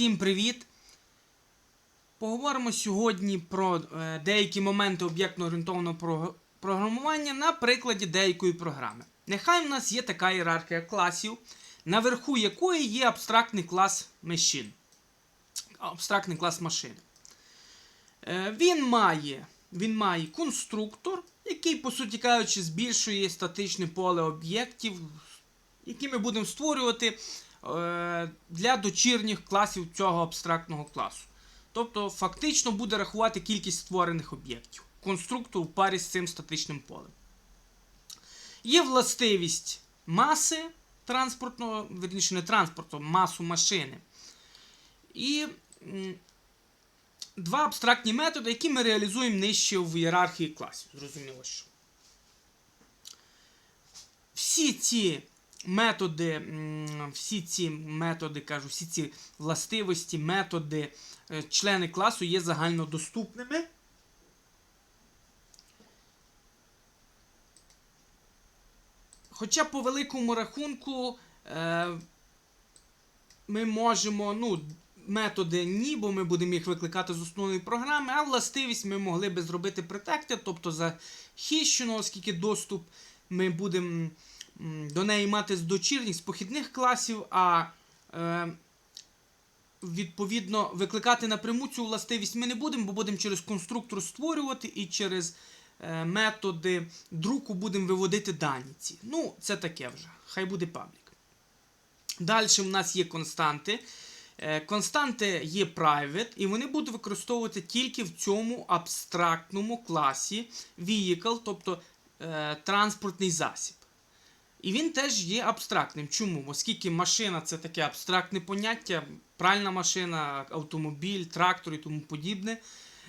Всім привіт! Поговоримо сьогодні про е, деякі моменти об'єктно-орієнтованого програмування на прикладі деякої програми. Нехай в нас є така ієрархія класів, наверху якої є абстрактний клас machine. Абстрактний клас машини. Е, Він має, він має конструктор, який, по суті кажучи, збільшує статичне поле об'єктів, які ми будемо створювати для дочірніх класів цього абстрактного класу. Тобто, фактично буде рахувати кількість створених об'єктів. Конструктор у парі з цим статичним полем. Є властивість маси транспортного, верніше не транспорту, масу машини. І два абстрактні методи, які ми реалізуємо нижче в ієрархії класів. Зрозуміло, що. Всі ці методи, всі ці методи, кажу, всі ці властивості, методи, е, члени класу є загальнодоступними. Хоча по великому рахунку е, ми можемо, ну, методи ні, бо ми будемо їх викликати з основної програми, а властивість ми могли би зробити претекти, тобто захищено, оскільки доступ ми будемо до неї мати з дочірніх, з похідних класів, а е, відповідно викликати напряму цю властивість ми не будемо, бо будемо через конструктор створювати і через е, методи друку будемо виводити дані ці. Ну, це таке вже. Хай буде паблік. Далі в нас є константи. Е, Константи є private, і вони будуть використовувати тільки в цьому абстрактному класі vehicle, тобто е, транспортний засіб. І він теж є абстрактним. Чому? Оскільки машина це таке абстрактне поняття, пральна машина, автомобіль, трактор і тому подібне.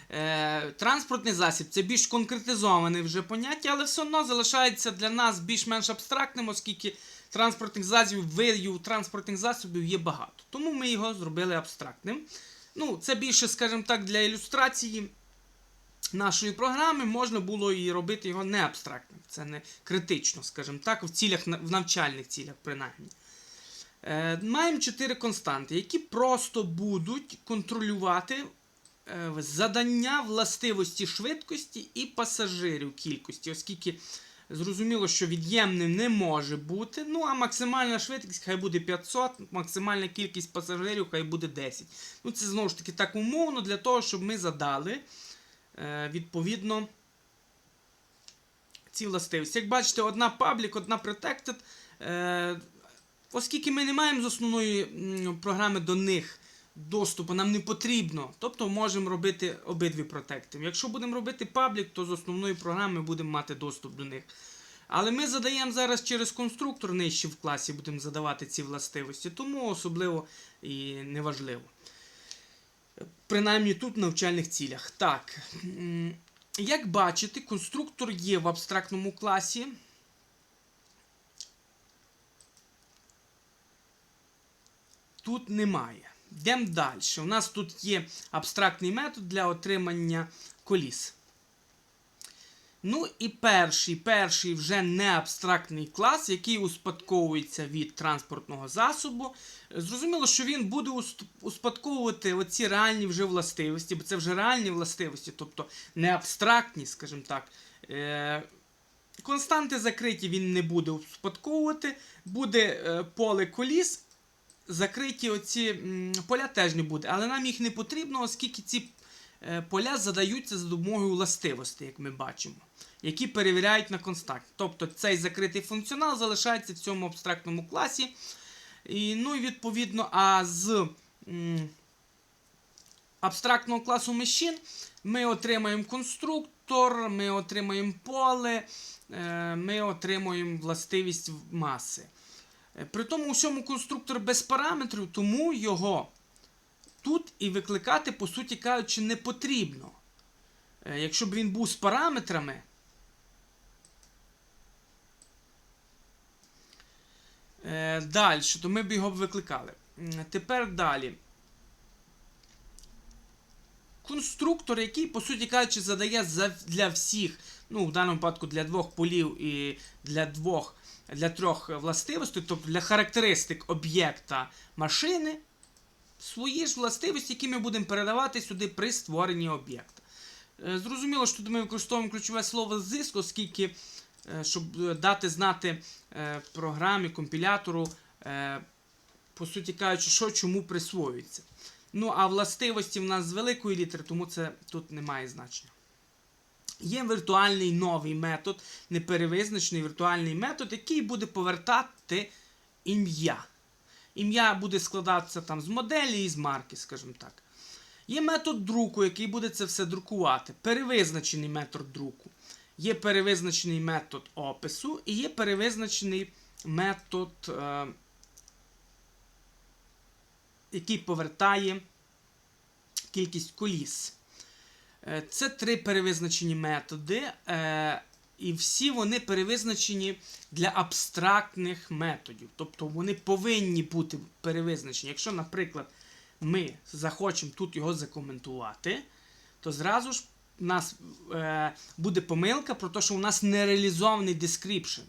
Е, транспортний засіб це більш конкретизоване вже поняття, але все одно залишається для нас більш-менш абстрактним, оскільки транспортних засобів, видів транспортних засобів є багато. Тому ми його зробили абстрактним. Ну, це більше, скажімо так, для ілюстрації нашої програми можна було і робити його не абстрактним. Це не критично, скажімо так, в цілях в навчальних цілях, принаймні. Е, маємо чотири константи, які просто будуть контролювати е, задання властивості швидкості і пасажирів кількості, оскільки зрозуміло, що від'ємним не може бути. Ну, а максимальна швидкість хай буде 500, максимальна кількість пасажирів хай буде 10. Ну, це знову ж таки так умовно для того, щоб ми задали відповідно ці властивості. Як бачите, одна public, одна protected. Е, оскільки ми не маємо з основної програми до них доступу, нам не потрібно. Тобто можемо робити обидві протекти. Якщо будемо робити паблік, то з основної програми будемо мати доступ до них. Але ми задаємо зараз через конструктор нижче в класі, будемо задавати ці властивості, тому особливо і неважливо. Принаймні тут в навчальних цілях. Так. Як бачите, конструктор є в абстрактному класі. Тут немає. Йдемо далі. У нас тут є абстрактний метод для отримання коліс. Ну і перший, перший вже не абстрактний клас, який успадковується від транспортного засобу. Зрозуміло, що він буде успадковувати оці реальні вже властивості, бо це вже реальні властивості, тобто не абстрактні, скажімо так. Е- Константи закриті він не буде успадковувати, буде е, поле коліс, закриті оці поля теж не буде, але нам їх не потрібно, оскільки ці поля задаються за допомогою властивостей, як ми бачимо, які перевіряють на констант. Тобто цей закритий функціонал залишається в цьому абстрактному класі. І, ну і відповідно, а з м, абстрактного класу machine ми отримаємо конструктор, ми отримаємо поле, е, ми отримуємо властивість маси. Е, При тому усьому конструктор без параметрів, тому його тут і викликати, по суті кажучи, не потрібно. Е, Якщо б він був з параметрами. Далі, то ми б його викликали. Тепер далі. Конструктор, який, по суті кажучи, задає для всіх, ну, в даному випадку для двох полів і для двох, для трьох властивостей, тобто для характеристик об'єкта машини, свої ж властивості, які ми будемо передавати сюди при створенні об'єкта. Е, Зрозуміло, що тут ми використовуємо ключове слово зиск, оскільки, е, щоб е, дати знати програмі, компілятору, по суті кажучи, що чому присвоюється. Ну, а властивості в нас з великої літери, тому це тут не має значення. Є віртуальний новий метод, неперевизначений віртуальний метод, який буде повертати ім'я. Ім'я буде складатися там з моделі і з марки, скажімо так. Є метод друку, який буде це все друкувати. Перевизначений метод друку. Є перевизначений метод опису і є перевизначений метод, е, який повертає кількість коліс. Е, Це три перевизначені методи, е, і всі вони перевизначені для абстрактних методів. Тобто вони повинні бути перевизначені. Якщо, наприклад, ми захочемо тут його закоментувати, то зразу ж у нас е, буде помилка про те, що у нас не реалізований description.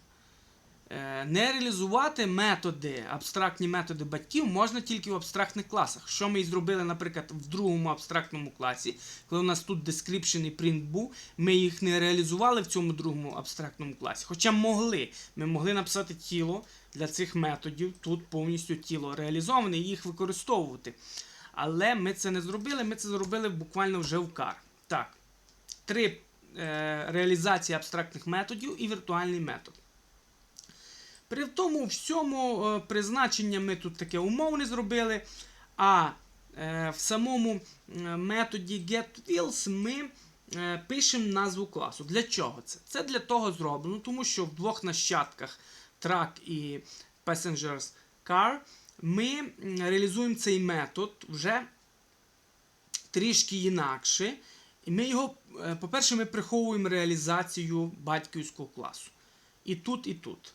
Е, Не реалізувати методи, абстрактні методи батьків можна тільки в абстрактних класах. Що ми і зробили, наприклад, в другому абстрактному класі, коли у нас тут description і print був, ми їх не реалізували в цьому другому абстрактному класі. Хоча могли. Ми могли написати тіло для цих методів, тут повністю тіло реалізоване і їх використовувати. Але ми це не зробили, ми це зробили буквально вже в CAR. Так, три е, реалізації абстрактних методів і віртуальний метод. При тому всьому е, призначення ми тут таке умовне зробили, а е, в самому е, методі getWheels ми пишемо назву класу. Для чого це? Це для того зроблено, тому що в двох нащадках Truck і Passengers Car ми реалізуємо цей метод вже трішки інакше. І ми його, по-перше, ми приховуємо реалізацію батьківського класу. І тут, і тут.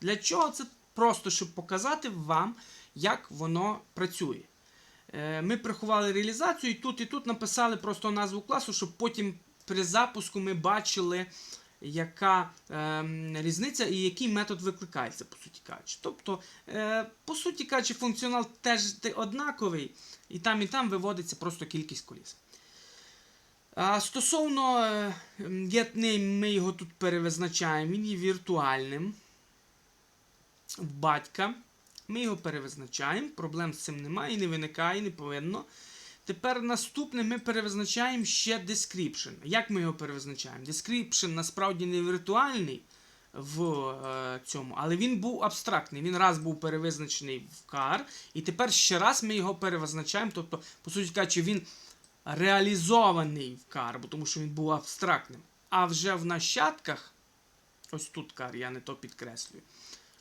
Для чого це? Просто щоб показати вам, як воно працює. Е, Ми приховали реалізацію і тут і тут написали просто назву класу, щоб потім при запуску ми бачили, яка ем, різниця і який метод викликається, по суті кажучи. Тобто, е, по суті кажучи, функціонал теж однаковий, і там, і там виводиться просто кількість коліс. А стосовно е, getName, ми його тут перевизначаємо, він є віртуальним батька. Ми його перевизначаємо, проблем з цим немає, і не виникає, не повинно. Тепер наступне ми перевизначаємо ще description. Як ми його перевизначаємо? Description насправді не віртуальний в е, цьому, але він був абстрактний. Він раз був перевизначений в CAR, і тепер ще раз ми його перевизначаємо. Тобто, по суті кажучи, він реалізований в CAR, бо тому що він був абстрактним. А вже в нащадках, ось тут CAR, я не то підкреслюю.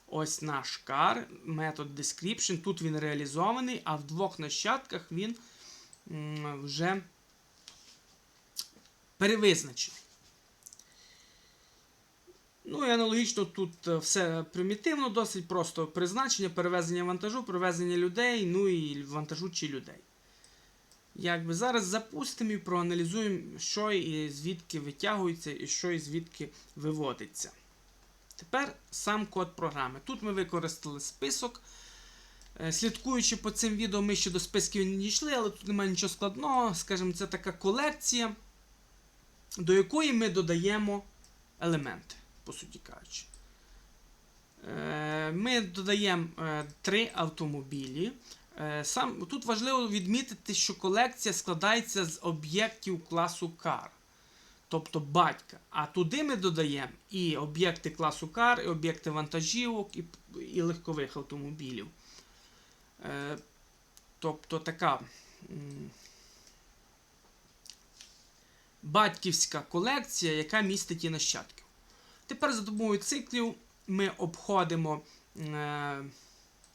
Ось наш car, метод description. Тут він реалізований, а в двох нащадках він вже перевизначений. Ну і аналогічно тут е, все примітивно, досить просто призначення, перевезення вантажу, перевезення людей, ну і вантажу чи людей. Якби зараз запустимо і проаналізуємо, що і звідки витягується, і що і звідки виводиться. Тепер сам код програми. Тут ми використали список. Е, Слідкуючи по цим відео, ми ще до списків не дійшли, але тут немає нічого складного. Скажімо, це така колекція, до якої ми додаємо елементи, по суті кажучи. Е, Ми додаємо е, три автомобілі. Сам, тут важливо відмітити, що колекція складається з об'єктів класу CAR тобто батька. А туди ми додаємо і об'єкти класу кар, і об'єкти вантажівок, і, і легкових автомобілів. Е, тобто така батьківська колекція, яка містить і нащадків. Тепер за допомогою циклів ми обходимо е,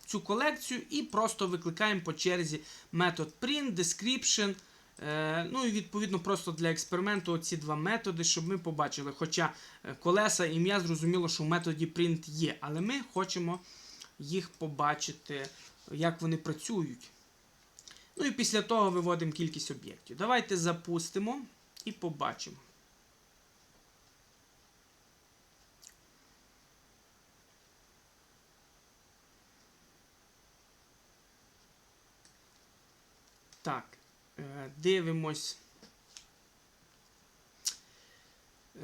цю колекцію і просто викликаємо по черзі метод print, description. Е, Ну і відповідно просто для експерименту ці два методи, щоб ми побачили. Хоча е, колеса і ім'я зрозуміло, що в методі print є, але ми хочемо їх побачити, як вони працюють. Ну і після того виводимо кількість об'єктів. Давайте запустимо і побачимо. Так, е, дивимось.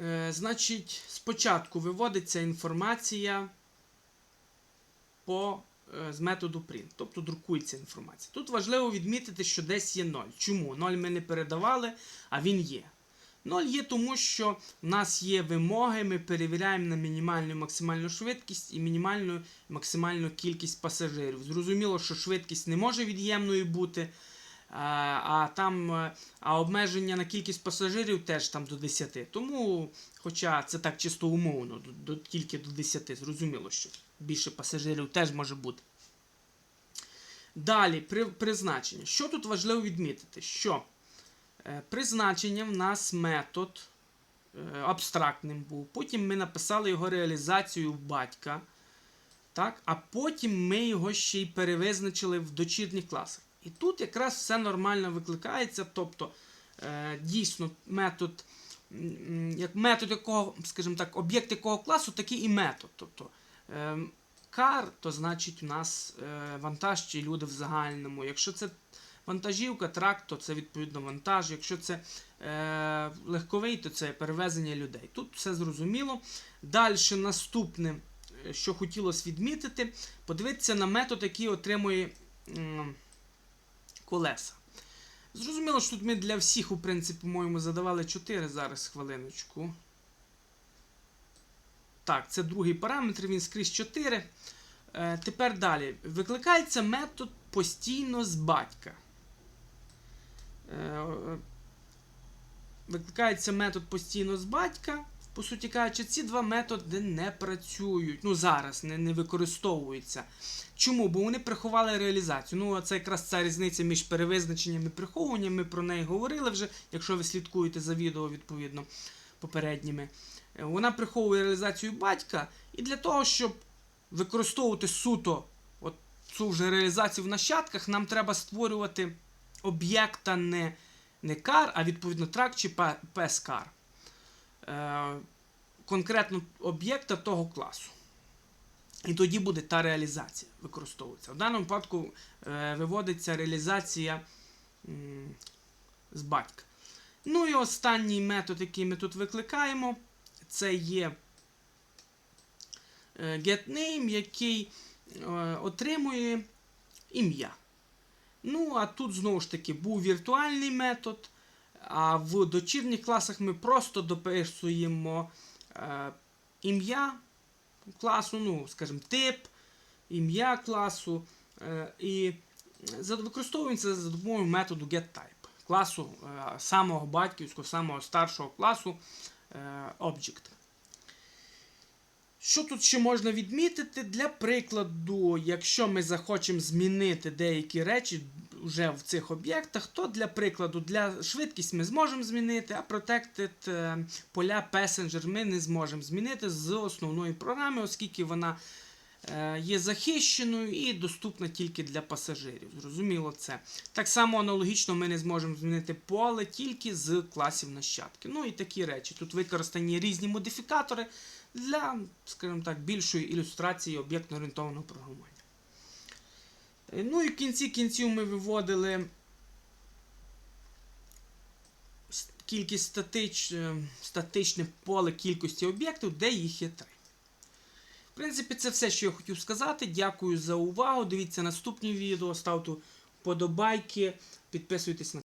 Е, Значить, спочатку виводиться інформація по, е, з методу print, тобто друкується інформація. Тут важливо відмітити, що десь є 0. Чому? 0 ми не передавали, а він є. 0 є тому, що в нас є вимоги, ми перевіряємо на мінімальну і максимальну швидкість і мінімальну і максимальну кількість пасажирів. Зрозуміло, що швидкість не може від'ємною бути. А, там е, а обмеження на кількість пасажирів теж там до 10. Тому, хоча це так чисто умовно, до, до, тільки до 10, зрозуміло, що більше пасажирів теж може бути. Далі, при, призначення. Що тут важливо відмітити? Що е, призначення в нас метод е, абстрактним був. Потім ми написали його реалізацію в батька. Так? А потім ми його ще й перевизначили в дочірніх класах. І тут якраз все нормально викликається. Тобто, е, дійсно, метод, як метод якого, скажімо так, об'єкт якого класу, такий і метод. Тобто, е, car, то значить у нас е, вантаж чи люди в загальному. Якщо це вантажівка, трак, то це відповідно вантаж. Якщо це е, легковий, то це перевезення людей. Тут все зрозуміло. Далі наступне, е, що хотілося відмітити, подивитися на метод, який отримує м, колеса. Зрозуміло, що тут ми для всіх, у принципі, по-моєму, задавали 4 зараз хвилиночку. Так, це другий параметр, він скрізь 4. Е, тепер далі. Викликається метод постійно з батька. Е, викликається метод постійно з батька. По суті кажучи, ці два методи не працюють. Ну, зараз не, не використовуються. Чому? Бо вони приховали реалізацію. Ну, це якраз ця різниця між перевизначенням і приховуванням. Ми про неї говорили вже, якщо ви слідкуєте за відео, відповідно, попередніми. Е, Вона приховує реалізацію батька, і для того, щоб використовувати суто от цю вже реалізацію в нащадках, нам треба створювати об'єкта не, не car, а відповідно трак чи PSCAR. Е, конкретно об'єкта того класу. І тоді буде та реалізація використовуватися. В даному випадку е, виводиться реалізація з батька. Ну і останній метод, який ми тут викликаємо, це є getName, який е, отримує ім'я. Ну, а тут знову ж таки був віртуальний метод. А в дочірніх класах ми просто дописуємо е, ім'я класу, ну, скажімо, тип, ім'я класу. Е, і використовується за допомогою методу getType, класу е, самого батьківського, самого старшого класу е, Object. Що тут ще можна відмітити? Для прикладу, якщо ми захочемо змінити деякі речі вже в цих об'єктах, то для прикладу, для швидкість ми зможемо змінити, а Protected е, поля Passenger ми не зможемо змінити з основної програми, оскільки вона е, є захищеною і доступна тільки для пасажирів. Зрозуміло це. Так само аналогічно ми не зможемо змінити поле тільки з класів нащадки. Ну і такі речі. Тут використані різні модифікатори для, скажімо так, більшої ілюстрації об'єктно-орієнтованого програмування. Е, Ну і в кінці кінців ми виводили кількість статич, е, статичне поле кількості об'єктів, де їх є три. В принципі, це все, що я хотів сказати. Дякую за увагу. Дивіться наступні відео, ставте вподобайки, підписуйтесь на